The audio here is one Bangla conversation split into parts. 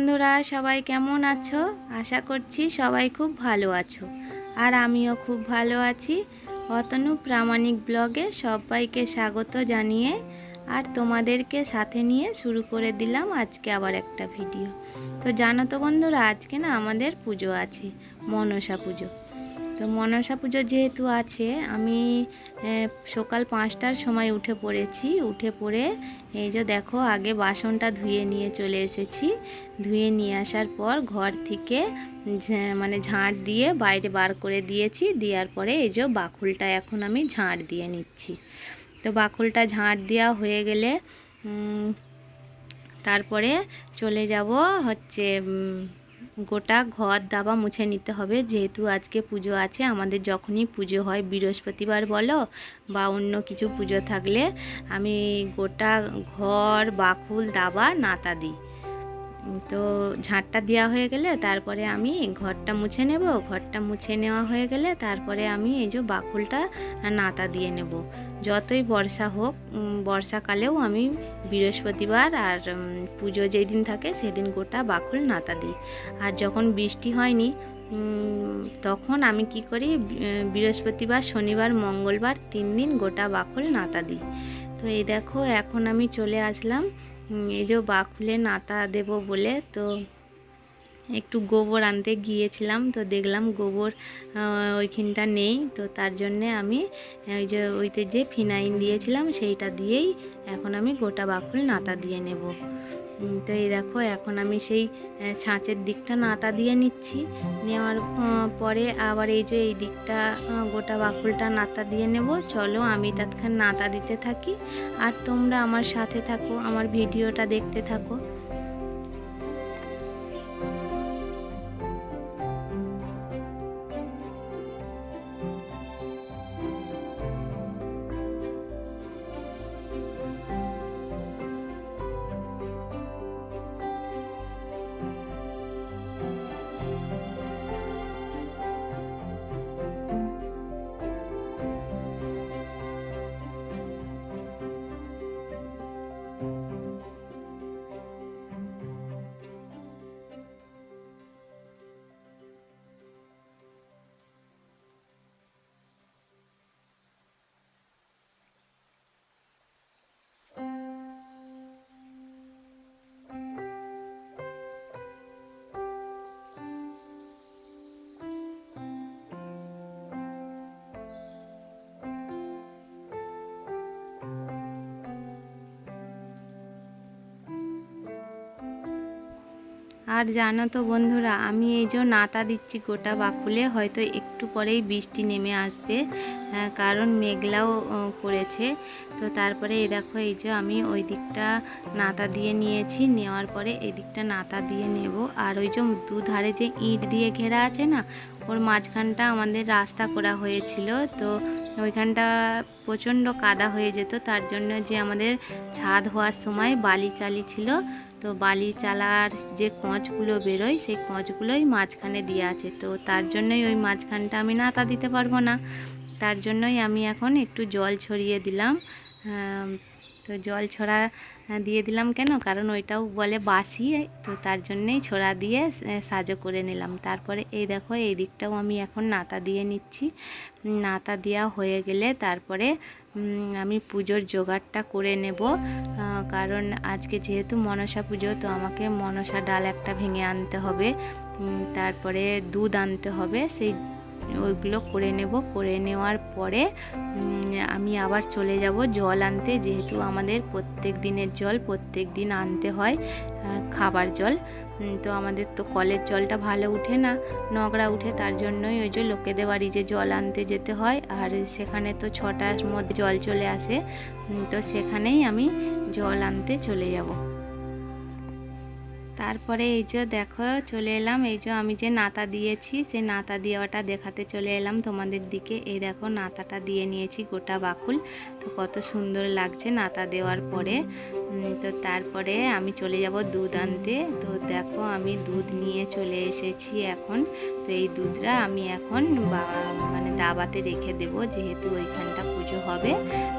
বন্ধুরা, সবাই কেমন আছো? আশা করছি সবাই খুব ভালো আছো। আর আমিও খুব ভালো আছি। অতনু প্রামাণিক ব্লগে সবাইকে স্বাগত জানিয়ে আর তোমাদেরকে সাথে নিয়ে শুরু করে দিলাম আজকে আবার একটা ভিডিও। তো জানো তো বন্ধুরা, আজকে না আমাদের পুজো আছে, মনসা পুজো। তো মনসা পুজো যেহেতু আছে, আমি সকাল পাঁচটার সময় উঠে পড়েছি। উঠে পড়ে এই যে দেখো, আগে বাসনটা ধুয়ে নিয়ে চলে এসেছি। ধুয়ে নিয়ে আসার পর ঘর থেকে মানে ঝাঁট দিয়ে বাইরে বার করে দিয়েছি। দেওয়ার পরে এই যে বাকুলটা এখন আমি ঝাঁট দিয়ে নিচ্ছি। তো বাকুলটা ঝাঁট দেওয়া হয়ে গেলে তারপরে চলে যাব হচ্ছে গোটা ঘর দাবা মুছে নিতে হবে। যেহেতু আজকে পুজো আছে, আমাদের যখনই পুজো হয়, বৃহস্পতিবার বলো বা অন্য কিছু পুজো থাকলে আমি গোটা ঘর, বাকুল, দাবা, নাতা দিই। তো ঝাঁটটা দেওয়া হয়ে গেলে তারপরে আমি ঘরটা মুছে নেব। ঘরটা মুছে নেওয়া হয়ে গেলে তারপরে আমি এই যে বাকুলটা নাতা দিয়ে নেব। যতই বর্ষা হোক বর্ষাকালেও আমি বৃহস্পতিবার আর পুজো যেই দিন থাকে সেদিন গোটা বাকুল নাতা দিই। আর যখন বৃষ্টি হয়নি তখন আমি কি করি বৃহস্পতিবার, শনিবার, মঙ্গলবার তিন দিন গোটা বাকুল নাতা দিই। তো এই দেখো, এখন আমি চলে আসলাম এই যে বাকুলে নাতা দেব বলে, তো একটু গোবর আনতে গিয়েছিলাম, তো দেখলাম গোবর ওইখানটা নেই, তো তার জন্যে আমি ওই যে, ওইতে যে ফিনাইন দিয়েছিলাম সেইটা দিয়েই এখন আমি গোটা বাকুল নাতা দিয়ে নেব। তো এই দেখো, এখন আমি সেই ছাঁচের দিকটা নাতা দিয়ে নিচ্ছি। নেওয়ার পরে আবার এই যে, এই দিকটা গোটা বাকুলটা নাতা দিয়ে নেব। চলো আমি তৎক্ষণ নাতা দিতে থাকি। আর তোমরা আমার সাথে থাকো, আমার ভিডিওটা দেখতে থাকো। আর জানো তো বন্ধুরা, আমি এই যে নাতা দিচ্ছি গোটা বাকুলে, হয়তো একটু পরেই বৃষ্টি নেমে আসবে কারণ মেঘলাও করেছে। তো তারপরে এই দেখো, এই যে আমি ওই দিকটা নাতা দিয়ে নিয়েছি, নেওয়ার পরে এই দিকটা নাতা দিয়ে নেব। আর ওই যে দুধারে যে ইট দিয়ে ঘেরা আছে না, ওর মাঝখানটা আমাদের রাস্তা করা হয়েছিল। তো ওইখানটা প্রচণ্ড কাদা হয়ে যেত, তার জন্য যে আমাদের ছাদ হওয়ার সময় বালি চালি ছিল তো বালি চালার যে কঁচগুলো বেরোয়, সেই কঁচগুলোই মাঝখানে দিয়ে আছে। তো তার জন্যই ওই মাঝখানটা আমি নাতা দিতে পারব না। তার জন্যই আমি এখন একটু জল ছড়িয়ে দিলাম। তো জল ছড়া দিয়ে দিলাম কেন? কারণ ওইটাও বলে বাসি, তো তার জন্যেই ছড়া দিয়ে সাজো করে নিলাম। তারপরে এই দেখো, এই দিকটাও আমি এখন নাতা দিয়ে নিচ্ছি। নাতা দেওয়া হয়ে গেলে তারপরে আমি পুজোর জোগাড়টা করে নেব। কারণ আজকে যেহেতু মনসা পুজো, তো আমাকে মনসা ডাল একটা ভেঙে আনতে হবে। তারপরে দুধ আনতে হবে। সেই ওইগুলো করে নেব। করে নেওয়ার পরে আমি আবার চলে যাব জল আনতে। যেহেতু আমাদের প্রত্যেক দিনের জল, প্রত্যেক দিন আনতে হয় খাবার জল। তো আমাদের তো কলের জলটা ভালো উঠে না, নোংরা উঠে, তার জন্যই ওই যে লোকেদের বাড়ি যে জল আনতে যেতে হয়, আর সেখানে তো ছটার মধ্যে জল চলে আসে। তো সেখানেই আমি জল আনতে চলে যাব। তারপরে এই যে দেখো, চলে এলাম। এই যে আমি যে নাতা দিয়েছি, সেই নাতা দেওয়াটা দেখাতে চলে এলাম তোমাদের দিকে। এই দেখো, নাতাটা দিয়ে নিয়েছি গোটা বাকুল। তো কত সুন্দর লাগছে নাতা দেওয়ার পরে। তো তারপরে আমি চলে যাব দুধ আনতে। তো দেখো আমি দুধ নিয়ে চলে এসেছি এখন। তো এই দুধটা আমি এখন মানে দাবাতে রেখে দেব, যেহেতু ওইখানটা পুজো হবে।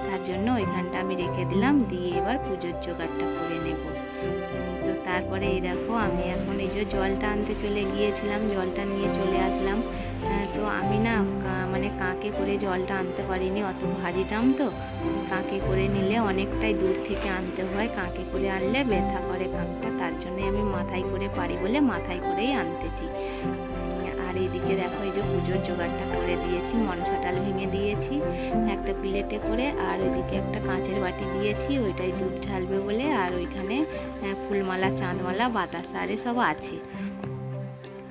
তার জন্য ওইখানটা আমি রেখে দিলাম, দিয়ে এবার পুজোর জোগাড়টা করে নেব। তো তারপরে এই দেখো আমি এখন এই যে জলটা আনতে চলে গিয়েছিলাম, জলটা নিয়ে চলে আসলাম। তো আমি না মানে কাঁকে করে জলটা আনতে পারিনি, অত ভারী দাম তো। কাঁকে করে নিলে অনেকটাই দূর থেকে আনতে হয়। কাঁকে করে আনলে ব্যথা করে কাঁকটা, তার জন্য আমি মাথায় করে পারি বলে মাথায় করেই আনতেছি। আর এদিকে দেখো, এই যে পুজোর জোগাড়টা করে দিয়েছি, মনসা ডাল ভেঙে দিয়েছি, একটা প্লেটে করে, আর ওইদিকে একটা কাঁচের বাটি দিয়েছি, ওইটাই দুধ ঢালবে বলে, আর ওইখানে ফুলমালা, চাঁদমালা, বাতাসা, আর সব আছে।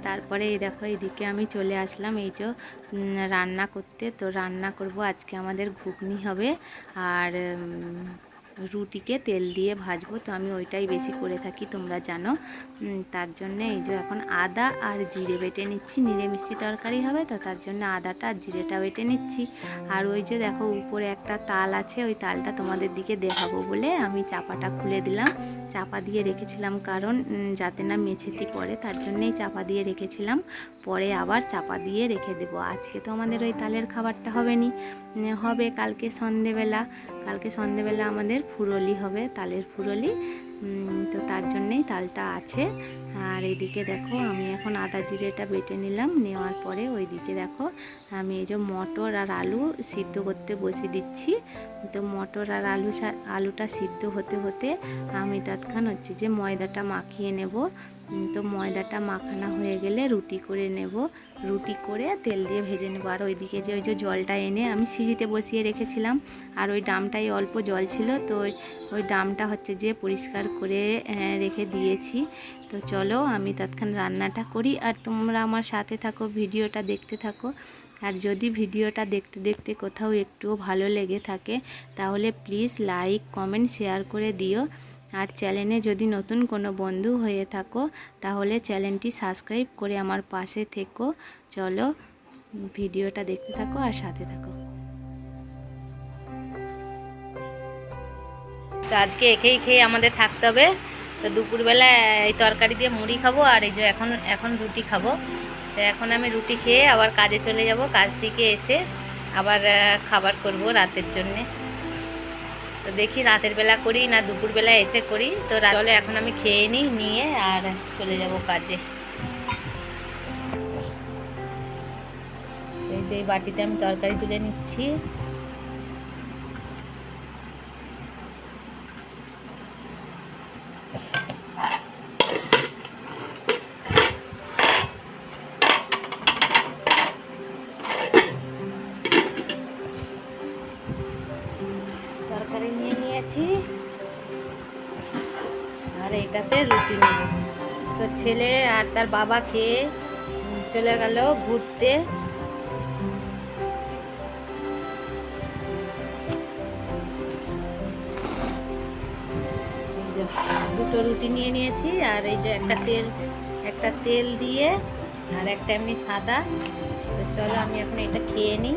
তারপরে এই দেখো এইদিকে আমি চলে আসলাম, এই যে রান্না করতে। তো রান্না করব, আজকে আমাদের ঘুগনি হবে, আর রুটিকে তেল দিয়ে ভাজবো, তো আমি ওইটাই বেশি করে থাকি, তোমরা জানো। তার জন্য এই যে এখন আদা আর জিরে বেটে নিচ্ছি, নিরামিষি তরকারি হবে, তো তার জন্য আদাটা আর জিরেটা বেটে নিচ্ছি। আর ওই যে দেখো, উপরে একটা তাল আছে, ওই তালটা তোমাদের দিকে দেখাবো বলে আমি চাপাটা খুলে দিলাম। চাপা দিয়ে রেখেছিলাম কারণ যাতে না মেছেতি পড়ে, তার জন্যেই চাপা দিয়ে রেখেছিলাম। পরে আবার চাপা দিয়ে রেখে দেবো। আজকে তো আমাদের ওই তালের খাবারটা হবে নি হবে কালকে সন্ধেবেলা। কালকে সন্ধেবেলা আমাদের ফুরলি হবে তালের ফুরলি। তো তার জন্যেই তালটা আছে। আর এইদিকে দেখো, আমি এখন আদা জিরেটা বেটে নিলাম। নেওয়ার পরে ওইদিকে দেখো, আমি এই যে মটর আর আলু সিদ্ধ করতে বসিয়ে দিচ্ছি। তো মটর আর আলু আলুটা সিদ্ধ হতে হতে আমি তৎক্ষণ হচ্ছে যে ময়দাটা মাখিয়ে নেব। তো ময়দাটা মাখানো হয়ে গেলে রুটি করে নেব। রুটি করে তেল দিয়ে ভেজে নেব। আর ওইদিকে যে ওই যে জলটা এনে আমি সিঁড়িতে বসিয়ে রেখেছিলাম। আর ওই ডামটাই অল্প জল ছিল, তো ওই ওই ডামটা হচ্ছে যে পরিষ্কার করে রেখে দিয়েছি। তো চলো আমি তৎক্ষণ রান্নাটা করি আর তোমরা আমার সাথে থাকো, ভিডিওটা দেখতে থাকো। আর যদি ভিডিওটা দেখতে দেখতে কোথাও একটুও ভালো লেগে থাকে, তাহলে প্লিজ লাইক, কমেন্ট, শেয়ার করে দিও। আর চ্যানেলে যদি নতুন কোনো বন্ধু হয়ে থাকো, তাহলে চ্যানেলটি সাবস্ক্রাইব করে আমার পাশে থেকো। চলো ভিডিওটা দেখতে থাকো আর সাথে থাকো। তো আজকে একেই খেয়ে আমাদের থাকতে হবে। তো দুপুরবেলা এই তরকারি দিয়ে মুড়ি খাব আর এই যে এখন এখন রুটি খাব। তো এখন আমি রুটি খেয়ে আবার কাজে চলে যাব, কাজ থেকে এসে আবার খাবার করব রাতের জন্যে। তো দেখি রাতের বেলা করি না দুপুরবেলা এসে করি। তো চলো এখন আমি খেয়ে নিই, নিয়ে আর চলে যাব কাজে। এই যে বাটিতে আমি তরকারি তুলে নিচ্ছি। এটাতে রুটি নেব। তো ছেলে আর তার বাবা খেয়ে চলে গেল ঘুরতে। দুটো রুটি নিয়ে নিয়েছি আর এই যে একটা তেল একটা তেল দিয়ে আর একটা এমনি সাদা। তো চলো আমি এখন এটা খেয়ে নিই।